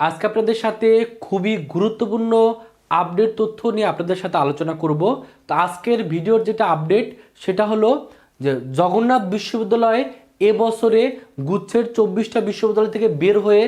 আজকে আপনাদের সাথে খুবই গুরুত্বপূর্ণ আপডেট তথ্য নিয়ে আপনাদের সাথে আলোচনা করব। তো আজকের ভিডিওর যেটা আপডেট সেটা হলো যে জগন্নাথ বিশ্ববিদ্যালয়ে এবছরে গুচ্ছের চব্বিশটা বিশ্ববিদ্যালয় থেকে বের হয়ে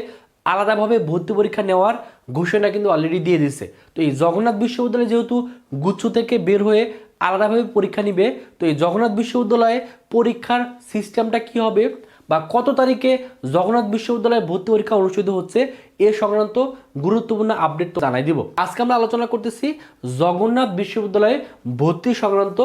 আলাদাভাবে ভর্তি পরীক্ষা নেওয়ার ঘোষণা কিন্তু অলরেডি দিয়ে দিছে তো এই জগন্নাথ বিশ্ববিদ্যালয় যেহেতু গুচ্ছ থেকে বের হয়ে আলাদাভাবে পরীক্ষা নিবে, তো এই জগন্নাথ বিশ্ববিদ্যালয়ে পরীক্ষার সিস্টেমটা কি হবে? বা কত তারিখে জগন্নাথ বিশ্ববিদ্যালয়ে ভর্তি পরীক্ষা অনুষ্ঠিত হচ্ছে, এ সংক্রান্ত গুরুত্বপূর্ণ আপডেট জানাই দিব। আজকে আমরা আলোচনা করতেছি জগন্নাথ বিশ্ববিদ্যালয়ে ভর্তি সংক্রান্ত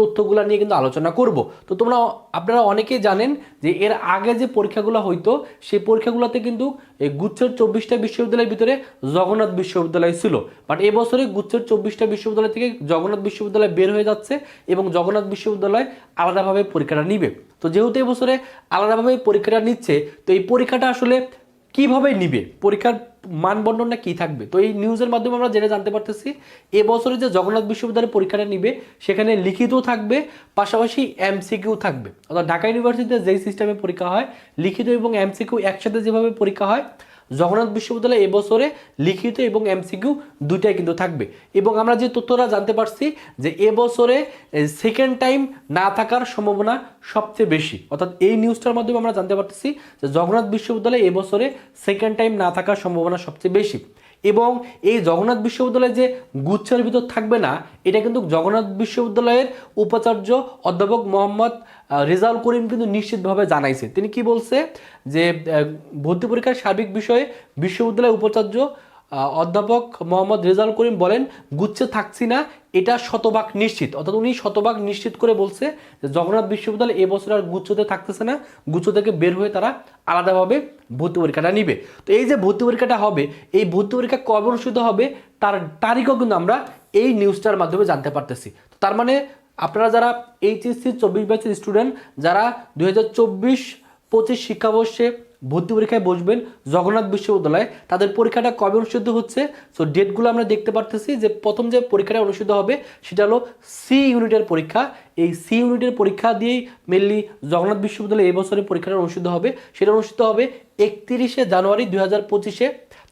তথ্যগুলো নিয়ে কিন্তু আলোচনা করব। তো তোমরা, আপনারা অনেকেই জানেন যে এর আগে যে পরীক্ষাগুলো হইতো, সেই পরীক্ষাগুলোতে কিন্তু এই গুচ্ছের চব্বিশটা বিশ্ববিদ্যালয়ের ভিতরে জগন্নাথ বিশ্ববিদ্যালয় ছিল। বাট এবছরে গুচ্ছের চব্বিশটা বিশ্ববিদ্যালয় থেকে জগন্নাথ বিশ্ববিদ্যালয় বের হয়ে যাচ্ছে এবং জগন্নাথ বিশ্ববিদ্যালয় আলাদাভাবে পরীক্ষাটা নিবে। তো যেহেতু এবছরে আলাদাভাবে পরীক্ষাটা নিচ্ছে, তো এই পরীক্ষাটা আসলে কীভাবে নিবে? পরীক্ষার মানবন্ধনটা কি থাকবে? তো এই নিউজের মাধ্যমে আমরা যেটা জানতে পারতেছি এবছরে যে জগন্নাথ বিশ্ববিদ্যালয়ের পরীক্ষাটা নিবে, সেখানে লিখিত থাকবে, পাশাপাশি এমসিকিউ থাকবে। অর্থাৎ ঢাকা ইউনিভার্সিটিতে যেই সিস্টেমে পরীক্ষা হয়, লিখিত এবং এমসিকিউ একসাথে যেভাবে পরীক্ষা হয় জগন্নাথ বিশ্ববিদ্যালয়ে এবছরে লিখিত এবং এমসিকিউ দুইটাই কিন্তু থাকবে। এবং আমরা যে তথ্যটা জানতে পারছি যে এবছরে সেকেন্ড টাইম না থাকার সম্ভাবনা সবচেয়ে বেশি। অর্থাৎ এই নিউজটার মাধ্যমে আমরা জানতে পারতেছি যে জগন্নাথ বিশ্ববিদ্যালয়ে এবছরে সেকেন্ড টাইম না থাকার সম্ভাবনা সবচেয়ে বেশি। এবং এই জগন্নাথ বিশ্ববিদ্যালয়ে যে গুচ্ছের ভিতর থাকবে না, এটা কিন্তু জগন্নাথ বিশ্ববিদ্যালয়ের উপাচার্য অধ্যাপক মোহাম্মদ রেজাউল করিম কিন্তু নিশ্চিতভাবে জানাইছে। তিনি কি বলছে? যে ভর্তি পরীক্ষার সার্বিক বিষয়ে বিশ্ববিদ্যালয়ের উপাচার্য অধ্যাপক মোহাম্মদ রেজাউল করিম বলেন, গুচ্ছে থাকছি না, এটা শতভাগ নিশ্চিত। অর্থাৎ উনি শতভাগ নিশ্চিত করে বলছে যে, জগন্নাথ বিশ্ববিদ্যালয় এবছর আর গুচ্ছতে থাকতেছে না। গুচ্ছ থেকে বের হয়ে তারা আলাদাভাবে ভর্তি পরীক্ষাটা নিবে। তো এই যে ভর্তি পরীক্ষাটা হবে, এই ভর্তি পরীক্ষা কবে অনুষ্ঠিত হবে, তার তারিখও কিন্তু আমরা এই নিউজটার মাধ্যমে জানতে পারতেছি। তো তার মানে আপনারা যারা এইচএসসি চব্বিশ ব্যাচের স্টুডেন্ট যারা দু হাজার চব্বিশ পঁচিশ শিক্ষাবর্ষে ভর্তি পরীক্ষায় বসবেন জগন্নাথ বিশ্ববিদ্যালয়ে। তাদের পরীক্ষাটা কবে অনুষ্ঠিত হচ্ছে? সো ডেটগুলো আমরা দেখতে পারতেছি যে প্রথম যে পরীক্ষাটা অনুষ্ঠিত হবে, সেটা হলো সি ইউনিটের পরীক্ষা। এই সি ইউনিটের পরীক্ষা দিয়েই মেনলি জগন্নাথ বিশ্ববিদ্যালয়ে এই বছরের পরীক্ষাটা অনুষ্ঠিত হবে। সেটা অনুষ্ঠিত হবে একত্রিশে জানুয়ারি দুই হাজার পঁচিশে।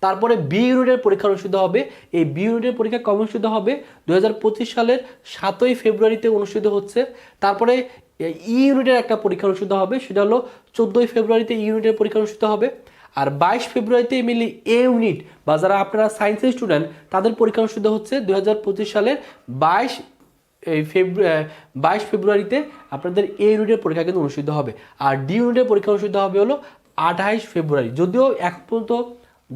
তারপরে বি ইউনিটের পরীক্ষা অনুষ্ঠিত হবে। এই বি ইউনিটের পরীক্ষা কবে অনুষ্ঠিত হবে? দু হাজার পঁচিশ সালের সাতই ফেব্রুয়ারিতে অনুষ্ঠিত হচ্ছে। তারপরে ই ইউনিটের একটা পরীক্ষা অনুষ্ঠিত হবে, সেটা হলো চোদ্দোই ফেব্রুয়ারিতে ই ইউনিটের পরীক্ষা অনুষ্ঠিত হবে আর বাইশ ফেব্রুয়ারিতে মিলি এ ইউনিট বা যারা আপনারা সায়েন্সের স্টুডেন্ট তাদের পরীক্ষা অনুষ্ঠিত হচ্ছে দু হাজার পঁচিশ সালের বাইশ, এই ফেব্রুয়ারি বাইশ ফেব্রুয়ারিতে আপনাদের এ ইউনিটের পরীক্ষা কিন্তু অনুষ্ঠিত হবে। আর ডি ইউনিটের পরীক্ষা অনুষ্ঠিত হবে হলো আঠাইশ ফেব্রুয়ারি, যদিও এখন পর্যন্ত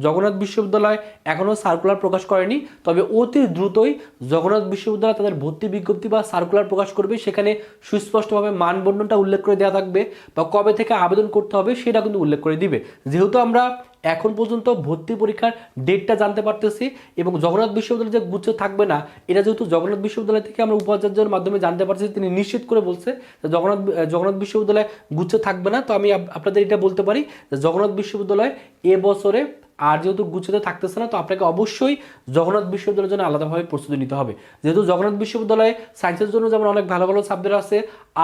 জগন্নাথ বিশ্ববিদ্যালয় এখনও সার্কুলার প্রকাশ করেনি, তবে অতি দ্রুতই জগন্নাথ বিশ্ববিদ্যালয় তাদের ভর্তি বিজ্ঞপ্তি বা সার্কুলার প্রকাশ করবে। সেখানে সুস্পষ্টভাবে মানবন্ধনটা উল্লেখ করে দেওয়া থাকবে বা কবে থেকে আবেদন করতে হবে সেটা কিন্তু উল্লেখ করে দিবে। যেহেতু আমরা এখন পর্যন্ত ভর্তি পরীক্ষার ডেটটা জানতে পারতেছি এবং জগন্নাথ বিশ্ববিদ্যালয় যে গুচ্ছ থাকবে না, এটা যেহেতু জগন্নাথ বিশ্ববিদ্যালয় থেকে আমরা উপাচার্যের মাধ্যমে জানতে পারছি, তিনি নিশ্চিত করে বলছে জগন্নাথ জগন্নাথ বিশ্ববিদ্যালয় গুচ্ছ থাকবে না। তো আমি আপ- আপনাদের এটা বলতে পারি যে জগন্নাথ বিশ্ববিদ্যালয় এবছরে আর যেহেতু গুচ্ছতে থাকতেছে না, তো আপনাকে অবশ্যই জগন্নাথ বিশ্ববিদ্যালয়ের জন্য আলাদাভাবে প্রস্তুতি নিতে হবে। যেহেতু জগন্নাথ বিশ্ববিদ্যালয়ে সায়েন্সের জন্য যেমন অনেক ভালো ভালো সাবজেক্ট আছে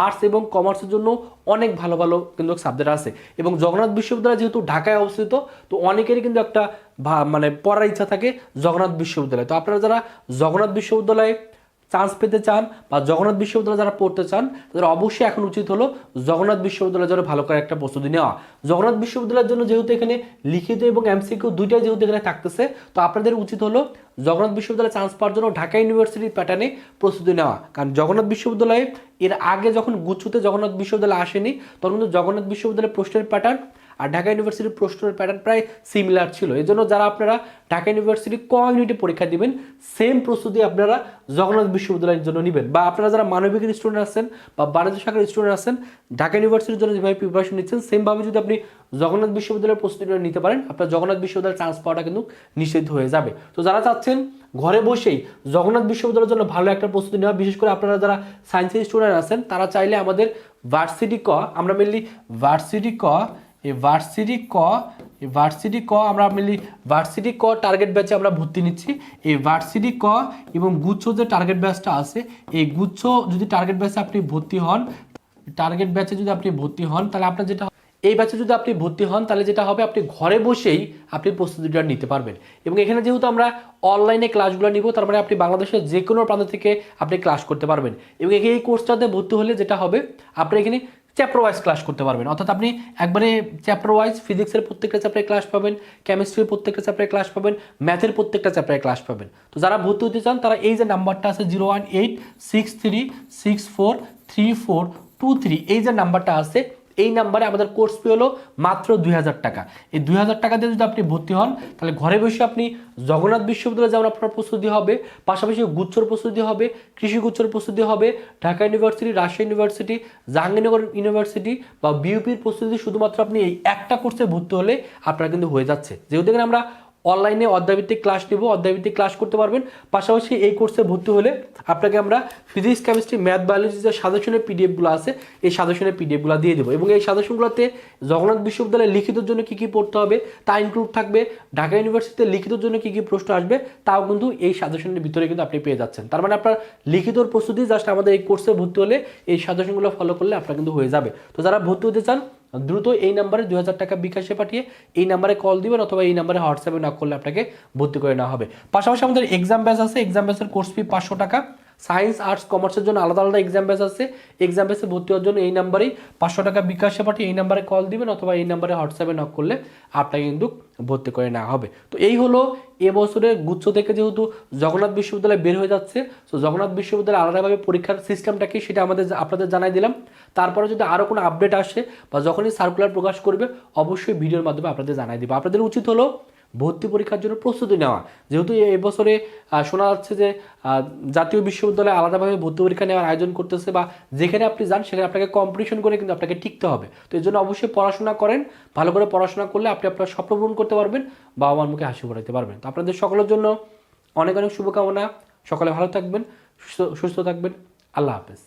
আর্টস এবং কমার্সের জন্য অনেক ভালো ভালো কিন্তু সাবজেক্ট আছে। এবং জগন্নাথ বিশ্ববিদ্যালয় যেহেতু ঢাকায় অবস্থিত, তো অনেকেরই কিন্তু একটা মানে পড়ার ইচ্ছা থাকে জগন্নাথ বিশ্ববিদ্যালয়। তো আপনারা যারা জগন্নাথ বিশ্ববিদ্যালয়ে চান্স পেতে চান বা জগন্নাথ বিশ্ববিদ্যালয়ে যারা পড়তে চান, তাদের অবশ্যই এখন উচিত হলো জগন্নাথ বিশ্ববিদ্যালয়ের জন্য ভালো করে একটা প্রস্তুতি নেওয়া। জগন্নাথ বিশ্ববিদ্যালয়ের জন্য যেহেতু এখানে লিখিত এবং এমসিকিউ দুইটাই যেহেতু এখানে থাকতেছে, তো আপনাদের উচিত হলো জগন্নাথ বিশ্ববিদ্যালয়ে চান্স পাওয়ার জন্য ঢাকা ইউনিভার্সিটির প্যাটার্নে প্রস্তুতি নেওয়া। কারণ জগন্নাথ বিশ্ববিদ্যালয়ে এর আগে যখন গুচ্ছুতে জগন্নাথ বিশ্ববিদ্যালয় আসেনি, তখন কিন্তু জগন্নাথ বিশ্ববিদ্যালয়ের প্রশ্নের প্যাটার্ন আর ঢাকা ইউনিভার্সিটির প্রশ্নের প্যাটার্ন প্রায় সিমিলার ছিল। এই জন্য যারা আপনারা ঢাকা ইউনিভার্সিটি ক ইউনিটে পরীক্ষা দিবেন সেম প্রস্তুতি আপনারা জগন্নাথ বিশ্ববিদ্যালয়ের জন্য নেবেন। বা আপনারা যারা মানবিকের স্টুডেন্ট আছেন বা বাণিজ্য শাখার স্টুডেন্ট আছেন, ঢাকা ইউনিভার্সিটির জন্য যেভাবে প্রিপারেশন নিচ্ছেন সেমভাবে যদি আপনি জগন্নাথ বিশ্ববিদ্যালয়ের প্রস্তুতিটা নিতে পারেন, আপনার জগন্নাথ বিশ্ববিদ্যালয়ের চান্স পাওয়াটা কিন্তু নিষিদ্ধ হয়ে যাবে। তো যারা চাচ্ছেন ঘরে বসেই জগন্নাথ বিশ্ববিদ্যালয়ের জন্য ভালো একটা প্রস্তুতি নেওয়া, বিশেষ করে আপনারা যারা সায়েন্সের স্টুডেন্ট আছেন, তারা চাইলে আমাদের ভার্সিটি ক, আমরা মেনলি ভার্সিটি ক এই ভার্সিটি ক, এই ভার্সিটি ক আমরা মেনলি ভার্সিটি ক টার্গেট ব্যাচে আমরা ভর্তি নিচ্ছি। এই ভার্সিটি ক এবং গুচ্ছ যে টার্গেট ব্যাচটা আছে, এই গুচ্ছ যদি টার্গেট ব্যাচে আপনি ভর্তি হন টার্গেট ব্যাচে যদি আপনি ভর্তি হন, তাহলে আপনার যেটা এই ব্যাচে যদি আপনি ভর্তি হন, তাহলে যেটা হবে আপনি ঘরে বসেই আপনি প্রস্তুতিটা নিতে পারবেন। এবং এখানে যেহেতু আমরা অনলাইনে ক্লাসগুলো নিব, তার মানে আপনি বাংলাদেশের যে কোনো প্রান্ত থেকে আপনি ক্লাস করতে পারবেন। এবং এই কোর্সটাতে ভর্তি হলে যেটা হবে আপনি এখানে চ্যাপ্টার ওয়াইজ ক্লাস করতে পারবেন। অর্থাৎ আপনি একবারে চ্যাপ্টার ওয়াইজ ফিজিক্সের প্রত্যেকটা চ্যাপ্টারে ক্লাস পাবেন কেমিস্ট্রির প্রত্যেকটা চ্যাপ্টারে ক্লাস পাবেন ম্যাথের প্রত্যেকটা চ্যাপ্টারে ক্লাস পাবেন। তো যারা ভর্তি হতে চান, তারা এই যে নাম্বারটা আছে zero one eight six three six four three four two three এই যে নাম্বারটা আছে এই নাম্বারে আমাদের কোর্স ফি হলো মাত্র দুই হাজার টাকা। এই দুই হাজার টাকা দিয়ে যদি আপনি ভর্তি হন, তাহলে ঘরে বসে আপনি জগন্নাথ বিশ্ববিদ্যালয়ে যেমন আপনার প্রস্তুতি হবে, পাশাপাশি গুচ্ছর প্রস্তুতি হবে, কৃষি গুচ্ছর প্রস্তুতি হবে, Dhaka university Rajshahi university Jahangirnagar university বা বিউপির প্রস্তুতি শুধুমাত্র আপনি এই একটা কোর্সে ভর্তি হলে আপনার কিন্তু হয়ে যাচ্ছে। যেহেতু আমরা অনলাইনে অধ্যায়ভিত্তিক ক্লাস নিব, অধ্যায়ভিত্তিক ক্লাস করতে পারবেন। পাশাপাশি এই কোর্সে ভর্তি হলে আপনাকে আমরা ফিজিক্স কেমিস্ট্রি ম্যাথ বায়োলজি যে সাজেশনের পিডিএফগুলো আছে, এই সাজেশনের পিডিএফগুলো দিয়ে দেবো। এবং এই সাজেশনগুলোতে জগন্নাথ বিশ্ববিদ্যালয়ে লিখিতর জন্য কী কী পড়তে হবে, তা ইনক্লুড থাকবে। ঢাকা ইউনিভার্সিটিতে লিখিতর জন্য কী কী প্রশ্ন আসবে, তাও কিন্তু এই সাজেশনের ভিতরে কিন্তু আপনি পেয়ে যাচ্ছেন। তার মানে আপনার লিখিতর প্রস্তুতি জাস্ট আমাদের এই কোর্সে ভর্তি হলে এই সাজেশনগুলো ফলো করলে আপনার কিন্তু হয়ে যাবে। তো যারা ভর্তি হতে চান দ্রুত এই নাম্বারে দু হাজার টাকা বিকাশে পাঠিয়ে এই নাম্বারে কল দিবেন অথবা এই নাম্বারে হোয়াটসঅ্যাপে না করলে আপনাকে ভর্তি করে নেওয়া হবে। পাশাপাশি আমাদের এক্সাম ব্যাস আছে এক্সাম ব্যাসের কোর্স ফি পাঁচশো টাকা। সায়েন্স, আর্টস, কমার্সের জন্য আলাদা আলাদা এক্সাম ব্যাচ আছে। এক্সাম ব্যাচে ভর্তি হওয়ার জন্য এই নাম্বারেই পাঁচশো টাকা বিকাশে পাঠিয়ে এই নাম্বারে কল দিবেন অথবা এই নাম্বারে হোয়াটসঅ্যাপে নক করলে আপনাকে কিন্তু ভর্তি করে নেওয়া হবে। তো এই হলো এবছরের গুচ্ছ থেকে যেহেতু জগন্নাথ বিশ্ববিদ্যালয় বের হয়ে যাচ্ছে, তো জগন্নাথ বিশ্ববিদ্যালয়ে আলাদাভাবে পরীক্ষার সিস্টেমটা কি সেটা আমাদের আপনাদের জানাই দিলাম। তারপরে যদি আরও কোনো আপডেট আসে বা যখনই সার্কুলার প্রকাশ করবে, অবশ্যই ভিডিওর মাধ্যমে আপনাদের জানাই দেবো। আপনাদের উচিত হলো ভর্তি পরীক্ষার জন্য প্রস্তুতি নেওয়া। যেহেতু এবছরে শোনা যাচ্ছে যে জাতীয় বিশ্ববিদ্যালয়ে আলাদাভাবে ভর্তি পরীক্ষা নেওয়ার আয়োজন করতেছে বা যেখানে আপনি যান সেখানে আপনাকে কম্পিটিশন করে কিন্তু আপনাকে টিকতে হবে। তো এই জন্য অবশ্যই পড়াশোনা করেন, ভালো করে পড়াশোনা করলে আপনি আপনার স্বপ্ন পূরণ করতে পারবেন, বাবা মার মুখে হাসি ফোটাতে পারবেন। তো আপনাদের সকলের জন্য অনেক অনেক শুভকামনা। সকলে ভালো থাকবেন সুস্থ থাকবেন। আল্লাহ হাফেজ।